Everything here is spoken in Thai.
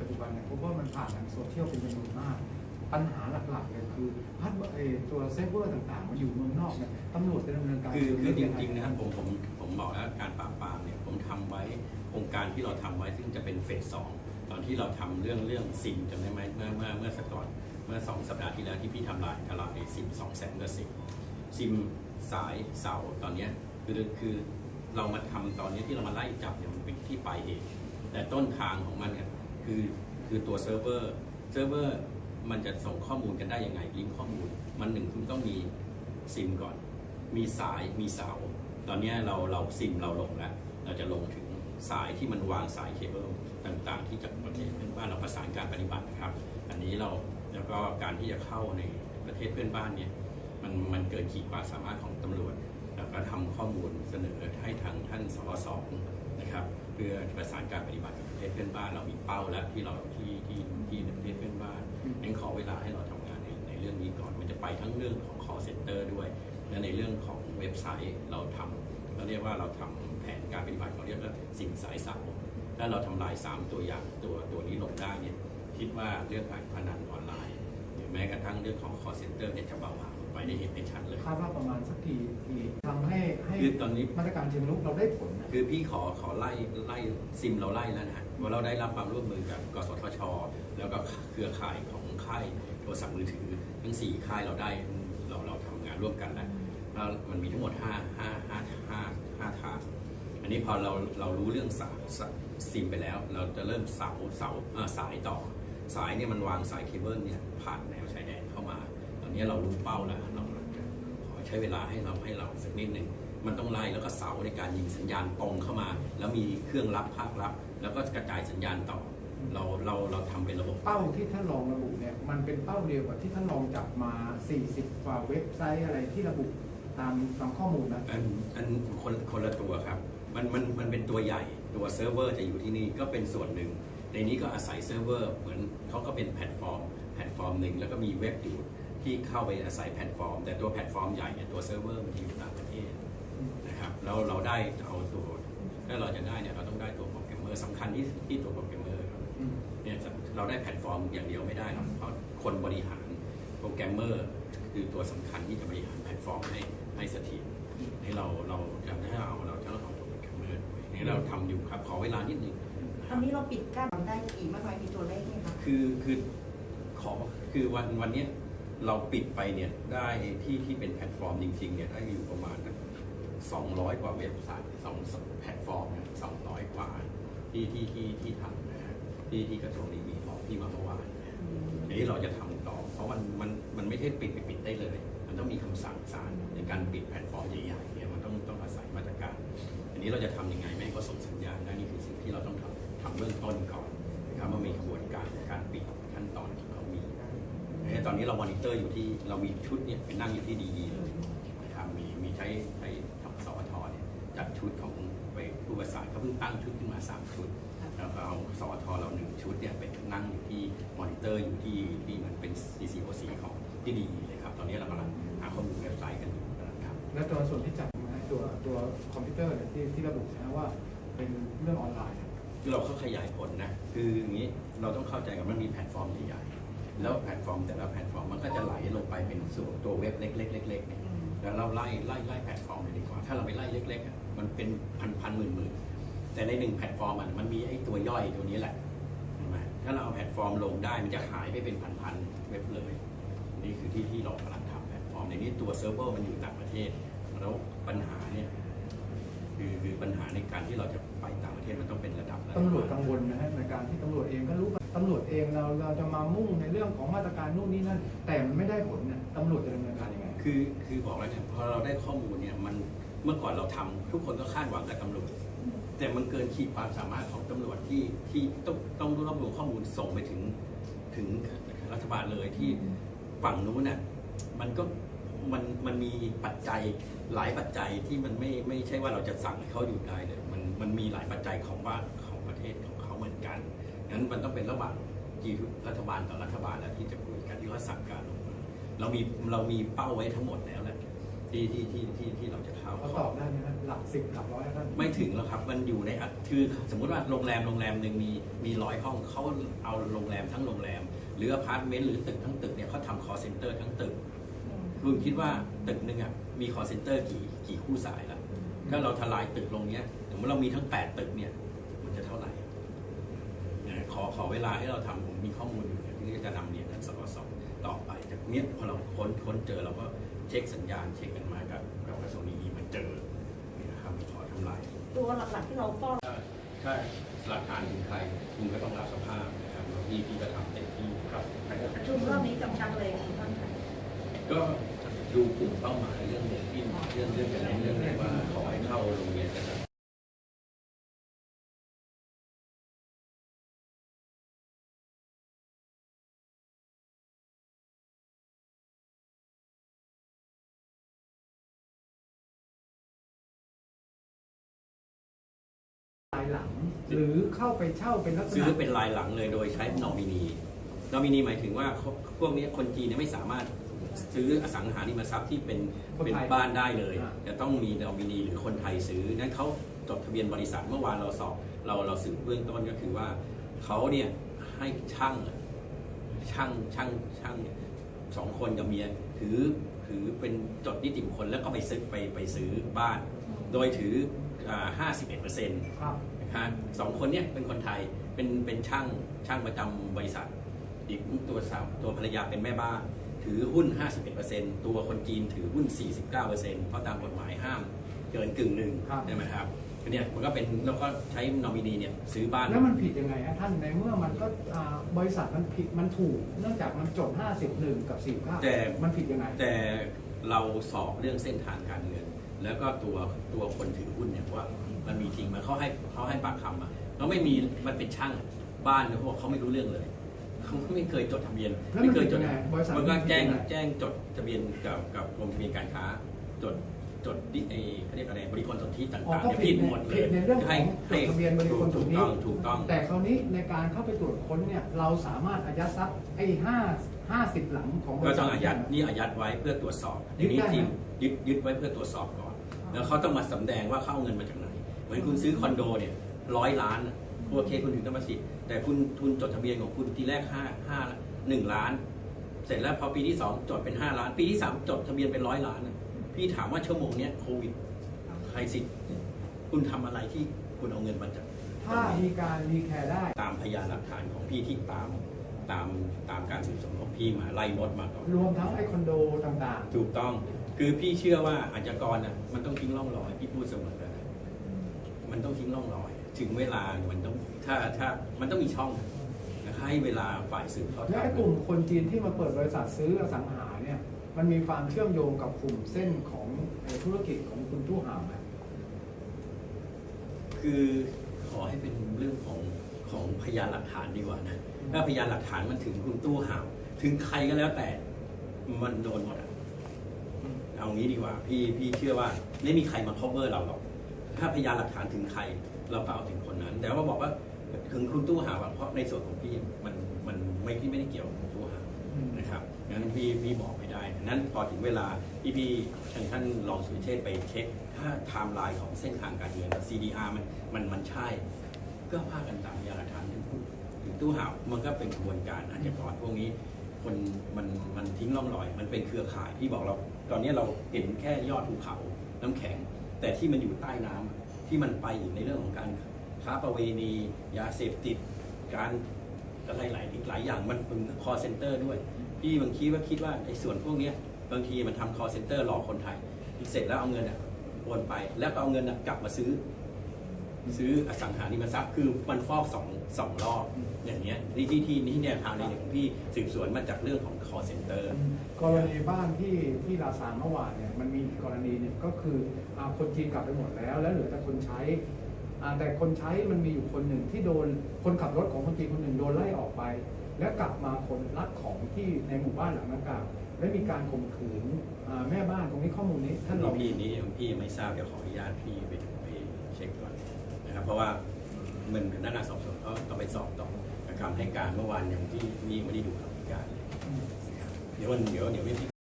ปัจจุบันเนี่ยพบว่ามันผ่านทางโซเชียลเป็นจำนวนมาก ปัญหาหลักๆเลยคือฮาร์ดแวร์เอ่อตัวเซิร์ฟเวอร์ต่างๆ มันอยู่เมืองนอกเนี่ยตำรวจจะดำเนินการคือคือจยังไริงๆนะครับผมผมผมบอกแล้วการปราบปรามเนี่ยผมทำไว้โครงการที่เราทำไว้ซึ่งจะเป็นเฟสสองตอนที่เราทำเรื่องเรื่องซิมจำได้ไหมเมื่อเมื่อเมื่อสักก่อนเมื่อสองสัปดาห์ที่แล้วที่พี่ทำลายทลายซิมสองแสนกว่าซิมซิมสายเสาตอนเนี้ยคือคือเรามาทำตอนเนี้ยที่เรามาไล่จับเนี่ยมันเป็นที่ปลายเหตุแต่ต้นทางของมันเนี่ย คือคือตัวเซิร์ฟเวอร์เซิร์ฟเวอร์มันจะส่งข้อมูลกันได้ยังไงลิงก์ข้อมูล มันหนึ่งคุณต้องมีซิมก่อน มีสายมีเสา ตอนนี้เราเราซิมเราลงแล้ว เราจะลงถึงสายที่มันวางสายเคเบิลต่างๆ ที่จากประเทศเพื่อนบ้านเราประสานการปฏิบัตินะครับ อันนี้เราแล้วก็การที่จะเข้าในประเทศเพื่อนบ้านเนี่ยมันมันเกินขีดความสามารถของตำรวจ แล้วก็ทำข้อมูลเสนอให้ทางท่านสสองนะครับ พื่อประสานการปฏิบัติกับประเทศเพื่อนบ้านเรามีเป้าแล้วที่เราที่ที่ที่ประเทศเพื่อนบ้านงั้นขอเวลาให้เราทำงานในในเรื่องนี้ก่อนมันจะไปทั้งเรื่องของ call center ด้วย และในเรื่องของเว็บไซต์เราทำเราเรียกว่าเราทำแผนการปฏิบัติเขาเรียกว่าสิ่งสายเสาถ้าเราทำลาย 3 ตัวอย่างตัวตัวนี้ลงได้เนี่ยคิดว่าเรื่องการพนันออนไลน์ หรือแม้กระทั่งเรื่องของ call center เนี่ยจะเบาบางลง ไปได้เห็นได้ชัดเลย คาดว่าประมาณสักกี่กี่ทำให้ให้คือตอนนี้ มาตรการเชิงรุกเราได้ผลนะ คือพี่ขอขอไล่ไล่ซิมเราไล่แล้วนะฮะว่าเราได้รับความร่วมมือกับกสทช แล้วก็เครือข่ายของค่ายโทรศัพท์มือถือทั้งสี่ค่ายเราได้เราเราทำงานร่วมกันแล้วแล้วมันมีทั้งหมด5 5 5 5 5ทางอันนี้พอเราเรารู้เรื่องสายสายซิมไปแล้ว เราจะเริ่มเสาเสาเอ่อสายต่อ สายเนี่ยมันวางสายเคเบิลเนี่ยผ่านแนวชาย อนนี้เรารู้เป้าแล้วเราเราจะขอใช้เวลาให้เราให้เราสักนิดหนึ่งมันต้องไล่แล้วก็เสาในการยิงสัญญาณตรงเข้ามา แล้วมีเครื่องรับภาครับ แล้วก็กระจายสัญญาณต่อ เราเราเราทำเป็นระบบเป้าที่ท่านรองระบุเนี่ยมันเป็นเป้าเดียวกับที่ท่านรองจับมา 40กว่าเว็บไซต์อะไรที่ระบุตามตามข้อมูลนะอันอันคนคนละตัวครับมันมันมันเป็นตัวใหญ่ตัวเซิร์ฟเวอร์จะอยู่ที่นี่ก็เป็นส่วนหนึ่ง ในนี้ก็อาศัยเซิร์ฟเวอร์เหมือนเขาก็เป็นแพลตฟอร์ม แพลตฟอร์มหนึ่งแล้วก็มีเว็บอยู่ ที่เข้าไปอาศัยแพลตฟอร์ม แต่ตัวแพลตฟอร์มใหญ่เนี่ยตัวเซิร์ฟเวอร์มันอยู่ต่างประเทศนะครับแล้วเราได้เอาตัวถ้าเราจะได้เนี่ยเราต้องได้ตัวโปรแกรมเมอร์สำคัญที่ที่ตัวโปรแกรมเมอร์ครับอืมเนี่ยเราได้แพลตฟอร์มอย่างเดียวไม่ได้หรอกเพราะคนบริหารโปรแกรมเมอร์คือตัวสำคัญที่จะบริหารแพลตฟอร์มให้ให้เสถียรให้เราเราจะให้เอาเราจะต้องเอาตัวโปรแกรมเมอร์ด้วยนี่เราทำอยู่ครับขอเวลานิดนึงนะคตอรันบนี้เราปิดกั้นได้กี่มากน้อยมีตัวเลขไหมคะคือคือขอคือวันวันเนี้ย เราปิดไปเนี่ยได้ที่ที่เป็นแพลตฟอร์มจริงๆเนี่ยได้อยู่ประมาณสองร้อยกว่าเว็บไซต์สองแพลตฟอร์มเนี่ยสองร้อยกว่าที่ที่ที่ที่ทำนะฮะที่ที่กระทรวงนี้มีบอกที่มาเมื่อวานนะฮะทีนี้เราจะทำต่อ เพราะมันมันมันไม่ใช่ปิดไปปิดได้เลย มันต้องมีคำสั่งศาลในการปิดแพลตฟอร์มใหญ่ๆเนี่ยมันต้องต้องอาศัยมาตรการทีนี้เราจะทำยังไงไม่ให้เขาส่งสัญญาณได้นี่คือสิ่งที่เราต้องทำทำเบื้องต้นก่อนนะครับว่ามีกระบวนการการปิดขั้นตอนที่ เขามีนะตอนนี้เรามอนิเตอร์อยู่ที่เรามีชุดเนี่ยไปนั่งอยู่ที่ดีๆเลยนะครับมีมีใช้ใช้ทางสวทเนี่ยจัดชุดของไปผู้ประสานเขาเพิ่งตั้งชุดขึ้นมาสามชุดแล้วก็เอาสวทเราหนึ่งชุดเนี่ยไปนั่งอยู่ที่มอนิเตอร์อยู่ที่ที่มันเป็น CCOC ของที่ดีเลยครับตอนนี้เรากำลังหาข้อมูลเว็บไซต์กันอยู่นะครับและตัวส่วนที่จับมาตัวตัวคอมพิวเตอร์เนี่ยที่ที่ระบุนะว่าเป็นเรื่องออนไลน์คือเราเข้าขยายผลนะคืออย่างนี้เราต้องเข้าใจกันมันมีแพลตฟอร์มใหญ่ๆ แล้วแพลตฟอร์มแต่ละแพลตฟอร์มมันก็จะไหลลงไปเป็นส่วนตัวเว็บเล็กๆเล็กๆเนี่ยแล้วเราไล่ไล่ไล่แพลตฟอร์มเลยดีกว่า ถ้าเราไปไล่เล็กๆอะมันเป็นพันพันหมื่นหมื่นแต่ในหนึ่งแพลตฟอร์มอะมันมีไอ้ตัวย่อยตัวนี้แหละเห็นไหมถ้าเราเอาแพลตฟอร์มลงได้มันจะหายไปเป็นพันๆเว็บเลย นี่คือที่ที่เรากำลังทำแพลตฟอร์มในนี้ตัวเซิร์ฟเวอร์มันอยู่ต่างประเทศ แล้วปัญหาเนี่ยคือคือปัญหาในการที่เราจะไปต่างประเทศมันต้องเป็นระดับะดับตำรวจกังวลนะฮะในการที่ตำรวจเองก็รู้ว่า ตำรวจเองเราเราจะมามุ่งในเรื่องของมาตรการนู่นนี่นั่น แต่มันไม่ได้ผลเนี่ยตำรวจจะดำเนินการยังไง คือคือบอกแล้วเนี่ยพอเราได้ข้อมูลเนี่ยมันเมื่อก่อนเราทำทุกคนก็คาดหวังกับตำรวจ แต่มันเกินขีดความสามารถของตำรวจที่ที่ต้องต้องรวบรวมข้อมูลส่งไปถึงถึงรัฐบาลเลยที่ฝั่งนู้นน่ะมันก็มันมันมีปัจจัยหลายปัจจัยที่มันไม่ไม่ใช่ว่าเราจะสั่งให้เขาหยุดได้เลยมันมันมีหลายปัจจัยของบ้านของประเทศของเขาเหมือนกัน งั้นมันต้องเป็นระหว่างจีรัฐบาลต่อรัฐบาลแล้วที่จะคุยกันที่เขาสั่งการลงมาเรามีเรามีเป้าไว้ทั้งหมดแล้วแหละที่ที่ที่ที่ที่เราจะเข้าเขาตอบได้ไหมนะหลักสิบหลักร้อยนะท่านไม่ถึงแล้วครับ มันอยู่ในอัตคือสมมุติว่าโรงแรมโรงแรมหนึ่งมีมีร้อยห้องเขาเอาโรงแรมทั้งโรงแรม หรืออพาร์ตเมนต์หรือตึกทั้งตึกเนี่ยเขาทำ call center ทั้งตึกคุณคิดว่าตึกหนึ่งอะมี call center กี่กี่คู่สายละถ้าเราทลายตึกลงเนี้ยสมมติเรามีทั้ง 8 ตึกเนี่ย มันจะเท่าไหร่เนี่ย ขอขอเวลาให้เราทำผมมีข้อมูลอยู่เนี่ยที่จะนำเรียนท่านสกสต่อไปจากเนี้ยพอเราค้นค้นเจอเราก็เช็คสัญญาณเช็คกันมากับกับกระทรวงนี้มันเจอนี่นะครับขอทำลายตัวหลักๆที่เราเฝ้าถ้าถ้าหลักฐานถึงใครคุณก็ต้องรับสภาพนะครับแล้วพี่พี่ก็ทำเต็มที่ครับประชุมรอบนี้กำชับเลยคุณท่านค่ะก็ดูกลุ่มเป้าหมายเรื่องที่เรื่องเรื่องกันเรื่องเรื่องว่าขอให้เข้าโรงเรียนนะครับายหลัง หรือเข้าไปเช่าเป็นลักษซื้อณะเป็นรายหลังเลยโดยใช้นอมินี นอมินีหมายถึงว่าเขาพวกนี้คนจีนเนี่ยไม่สามารถซื้ออสังหาริมทรัพย์ที่เป็นเป็นบ้านได้เลย จะต้องมีนอมินีหรือคนไทยซื้อ นั้นเขาจดทะเบียนบริษัทเมื่อวานเราสอบเราเราสืบเบื้องต้นก็คือว่าเขาเนี่ยให้ช่างช่างช่างช่างเนี่ยสองคนกับเมียถือถือเป็นจดนิติบุคคลแล้วก็ไปซื้อไปไปซื้อบ้าน โดยถือห้าสิบเอ็ดเปอร์เซ็นต์ ครับนะ ฮะสองคนเนี่ยเป็นคนไทยเป็นเป็นช่างช่างประจำบริษัท อีกตัวสาวตัวภรรยาเป็นแม่บ้าน ถือหุ้น 51%ตัวคนจีนถือหุ้น 49%เพราะตามกฎหมายห้ามเกินกึ่งหนึ่งครับใช่ไหมครับเนี่ยมันก็เป็นแล้วก็ใช้นอมินีเนี่ยซื้อบ้าน แล้วมันผิดยังไงฮะท่านในเมื่อมันก็อ่าบริษัทมันผิดมันถูก เนื่องจากมันจด 51 กับ49แต่มันผิดยังไง แต่เราสอบเรื่องเส้นทางการเงิน แล้วก็ตัวตัวคนถือหุ้นเนี่ยว่า มันมีจริงไหมันเขาให้เขาให้ปากคำอะเขาไม่มีมันเป็นช่างบ้านเนี่ยเขาบอกเขาไม่รู้เรื่องเลยเขาไม่เคยจดทะเบียนแล้วมันไม่เคยจดเป็นยังไงบริษัทมันก็มันเป็นแจ้งยังไงแจ้งจดทะเบียนกับกับกรมทะเบียนการค้าจดจดดิเอเขาเรียกอะไรบริคลสนธิต่อ๋อางๆก็เนี่ยผิผิดดในหมดเลผิยดในเรื่องของให้จดทะเบียนบริคลสนธิถูกต้องถูกต้อง แต่คราวนี้ในการเข้าไปตรวจค้นเนี่ยเราสามารถอายัดทรัพย์ไอ้ห้าห้าสิบหลังของบก็ริษัต้อทงอายัดนี่อายัดไว้เพื่อตรวจสอบยึดได้ไหมทียึดยึดไว้เพื่อตรวจสอบก่อน แล้วเขาต้องมาสำแดงว่าเข้าเอาเงินมาจากไหนเห มือนคุณซื้อคอนโดเนี่ยร้อยล้านน่ะโอเคคุณถึงกรรมสิทธิ์แต่คุณทุนจดทะเบียนของคุณทีแรกห้าห้าหนึ่งล้าน เสร็จแล้วพอปีที่สองจดเป็นห้าล้าน ปีที่สามจดทะเบียนเป็นร้อยล้านน่ะพี่ถามว่าชั่วโมงเนี้ยโควิดใครสิทธิ์คุณทำอะไรที่คุณเอาเงินมาจากถ้ามีการรีแคร์ได้ ตามพยานหลักฐานของพี่ที่ตามตามตามการสืบสวนของพี่มาไล่มดมาก่อนรวมทั้งไอ้คอนโดต่างถูกต้อง คือพี่เชื่อว่าอาชญากรน่ะมันต้องทิ้งร่องรอยพี่พูดเสมอนะ มันต้องทิ้งร่องรอย ถึงเวลามันต้องถ้าถ้ามันต้องมีช่องนะครับให้เวลาฝ่ายสืบเขาๆและไอ้ทำกลุ่มคนจีนที่มาเปิดบริษัทซื้ออสังหาเนี่ยมันมีความเชื่อมโยงกับกลุ่มเส้นของไอ้ธุรกิจของคุณตู้ห่าวไหมคือขอให้เป็นเรื่องของของพยานหลักฐานดีกว่านะถ้าพยานหลักฐานมันถึงคุณตู้ห่าวถึงใครก็แล้วแต่มันโดนหมดอะเอางี้ดีกว่า พี่พี่เชื่อว่าไม่มีใครมา cover เราหรอก ถ้าพยานหลักฐานถึงใคร เราก็เอาถึงคนนั้น แต่ว่าบอกว่าถึงคุณตู้หาวอะเพราะในส่วนของพี่มันมันไม่พี่ไม่ได้เกี่ยวกับคุณตู้หาวนะครับงั้นพี่พี่บอกไม่ได้นั้นพอถึงเวลาพี่พี่ทางท่านรองสุเชษไปเช็คถ้าไทม์ไลน์ของเส้นทางการเงิน CDR มันมันมันใช่ ก็ว่ากันตามพยานหลักฐานถึงถึงตู้หาวมันก็เป็นกระบวนการอาชญากรพวกนี้คนมันมันทิ้งร่องรอย มันเป็นเครือข่ายพี่บอกเรา ตอนนี้เราเห็นแค่ยอดภูเขาน้ำแข็ง แต่ที่มันอยู่ใต้น้ำที่มันไปอีกในเรื่องของการค้าประเวณียาเสพติด การอะไรหลายอีกหลายอย่างมันเป็นคอเซ็นเตอร์ด้วย พี่บางทีว่าคิดว่าไอ้ส่วนพวกเนี้ยบางทีมันทำคอเซ็นเตอร์หลอกคนไทยเสร็จแล้วเอาเงินอะโอนไปแล้วก็เอาเงินกลับมาซื้อ ซื้ออสังหาริมทรัพย์คือมันฟอกสองสองรอบอย่างเงี้ยนี่ที่ที่นี่เนี่ยทางในของพี่สืบสวนมาจากเรื่องของ call center กรณีบ้านที่ที่ลาซานเมื่อวานเนี่ยมันมีอีกกรณีหนึ่งก็คืออาคนจีนกลับไปหมดแล้ว แล้วเหลือแต่คนใช้อ่าแต่คนใช้มันมีอยู่คนหนึ่งที่โดนคนขับรถของคนจีนคนหนึ่งโดนไล่ออกไป แล้วกลับมาคนรักของที่ในหมู่บ้านหลังนั้นกล่าวและมีการข่มขืนอ่าแม่บ้านตรงนี้ข้อมูลนี้ท่านรนี่องพี่นี้พี่ยังไม่ทราบเดี๋ยวขออนุญาตพี่ไปไปเช็คก่อน นะครับเพราะว่ามันพนักงานสอบสวนเขาต้องไปสอบต่อคำให้การเมื่อวานอย่างที่พี่ไม่ได้ดูคำให้การเลยอืมเดี๋ยววันเดี๋ยวเดี๋ยวพี่